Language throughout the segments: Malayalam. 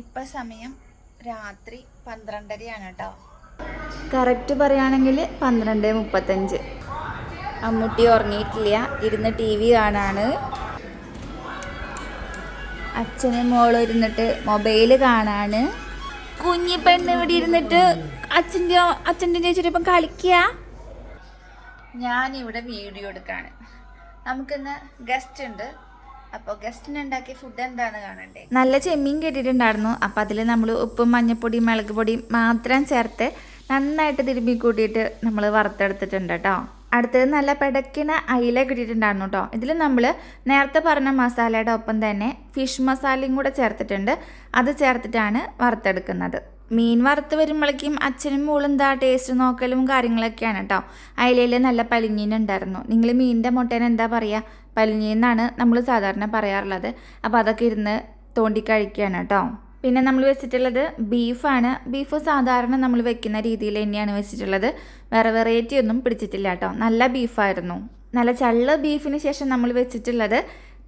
ഇപ്പം സമയം രാത്രി പന്ത്രണ്ടരയാണ് കേട്ടോ കറക്റ്റ് പറയുകയാണെങ്കിൽ പന്ത്രണ്ട് മുപ്പത്തഞ്ച്. അമ്മൂട്ടി ഉറങ്ങിയിട്ടില്ല. ഇരുന്ന് ടി വി കാണാണ്. അച്ഛനും മോളും ഇരുന്നിട്ട് മൊബൈൽ കാണാണ്. കുഞ്ഞിപ്പെണ്ണ് ഇവിടെ ഇരുന്നിട്ട് അച്ഛന്റെ അച്ഛന്റെ ചേച്ചിയുടെ ഇപ്പം കളിക്കുക ഞാനിവിടെ വീഡിയോ എടുക്കാണ്. നമുക്കിന്ന് ഗസ്റ്റ് ഉണ്ട്. അപ്പോൾ ഗസ്റ്റിന് ഉണ്ടാക്കിയ ഫുഡ് എന്താണ് കാണണ്ടേ? നല്ല ചെമ്മീൻ കേട്ടിട്ടുണ്ടായിരുന്നു. അപ്പൊ അതിൽ നമ്മൾ ഉപ്പും മഞ്ഞപ്പൊടിയും മുളക് പൊടിയും മാത്രം ചേർത്ത് നന്നായിട്ട് തിരുമ്പി കൂട്ടിയിട്ട് നമ്മൾ വറുത്തെടുത്തിട്ടുണ്ട് കേട്ടോ അടുത്തത് നല്ല പെടക്കിണ അയില കിട്ടിയിട്ടുണ്ടായിരുന്നു കേട്ടോ ഇതിൽ നമ്മൾ നേരത്തെ പറഞ്ഞ മസാലയുടെ ഒപ്പം തന്നെ ഫിഷ് മസാലയും കൂടെ ചേർത്തിട്ടുണ്ട്. അത് ചേർത്തിട്ടാണ് വറുത്തെടുക്കുന്നത്. മീൻ വറുത്ത് വരുമ്പോഴേക്കും അച്ഛനും മോളും എന്താ ടേസ്റ്റ് നോക്കലും കാര്യങ്ങളൊക്കെയാണ് കേട്ടോ അയിലയിൽ നല്ല പലിഞ്ഞീനുണ്ടായിരുന്നു നിങ്ങൾ മീനിന്റെ മുട്ടേനെ എന്താ പറയുക പലിഞ്ഞീന്നാണ് നമ്മൾ സാധാരണ പറയാറുള്ളത്. അപ്പോൾ അതൊക്കെ ഇരുന്ന് തോണ്ടി കഴിക്കുകയാണ് കേട്ടോ പിന്നെ നമ്മൾ വെച്ചിട്ടുള്ളത് ബീഫാണ് ബീഫ് സാധാരണ നമ്മൾ വെക്കുന്ന രീതിയിൽ തന്നെയാണ് വെച്ചിട്ടുള്ളത്. വേറെ വെറൈറ്റി ഒന്നും പിടിച്ചിട്ടില്ല കേട്ടോ നല്ല ബീഫായിരുന്നു നല്ല ചള്ള ബീഫിന് ശേഷം നമ്മൾ വെച്ചിട്ടുള്ളത്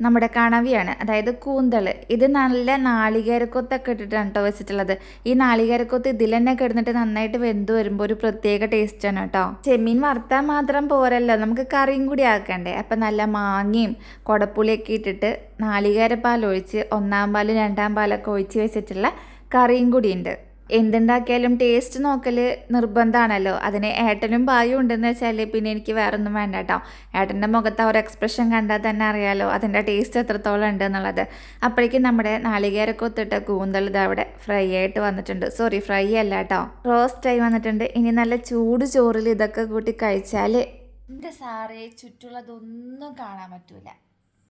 നമ്മുടെ കണവിയാണ്. അതായത് കൂന്തൾ ഇത് നല്ല നാളികേരക്കൊത്തൊക്കെ ഇട്ടിട്ടാണ് കേട്ടോ വെച്ചിട്ടുള്ളത്. ഈ നാളികേരക്കൊത്ത് ഇതിൽ തന്നെ കിടന്നിട്ട് നന്നായിട്ട് വെന്ത് വരുമ്പോൾ ഒരു പ്രത്യേക ടേസ്റ്റാണ് കേട്ടോ ചെമ്മീൻ വറുത്താൽ മാത്രം പോരല്ലോ. നമുക്ക് കറിയും കൂടി ആക്കണ്ടേ. അപ്പം നല്ല മാങ്ങയും കുടപ്പുളിയൊക്കെ ഇട്ടിട്ട് നാളികേരപ്പാൽ ഒഴിച്ച് ഒന്നാം പാലും രണ്ടാം പാലൊക്കെ ഒഴിച്ച് വെച്ചിട്ടുള്ള കറിയും കൂടി ഉണ്ട് എന്തുണ്ടാക്കിയാലും ടേസ്റ്റ് നോക്കൽ നിർബന്ധമാണല്ലോ അതിന് ഏട്ടനും ഭായും ഉണ്ടെന്ന് വെച്ചാൽ പിന്നെ എനിക്ക് വേറെ ഒന്നും വേണ്ട കേട്ടോ. ഏട്ടന്റെ മുഖത്ത് ഒരു എക്സ്പ്രഷൻ കണ്ടാൽ തന്നെ അറിയാലോ അതിന്റെ ടേസ്റ്റ് എത്രത്തോളം ഉണ്ട് എന്നുള്ളത്. അപ്പോഴേക്കും നമ്മുടെ നാളികേരക്കൊത്തിട്ട കൂന്തൽ ഇത് അവിടെ ഫ്രൈ ആയിട്ട് വന്നിട്ടുണ്ട്. സോറി ഫ്രൈ അല്ല കേട്ടോ. റോസ്റ്റായി വന്നിട്ടുണ്ട്. ഇനി നല്ല ചൂട് ചോറിൽ ഇതൊക്കെ കൂട്ടി കഴിച്ചാൽ എന്റെ സാറേ ചുറ്റുള്ളതൊന്നും കാണാൻ പറ്റൂല.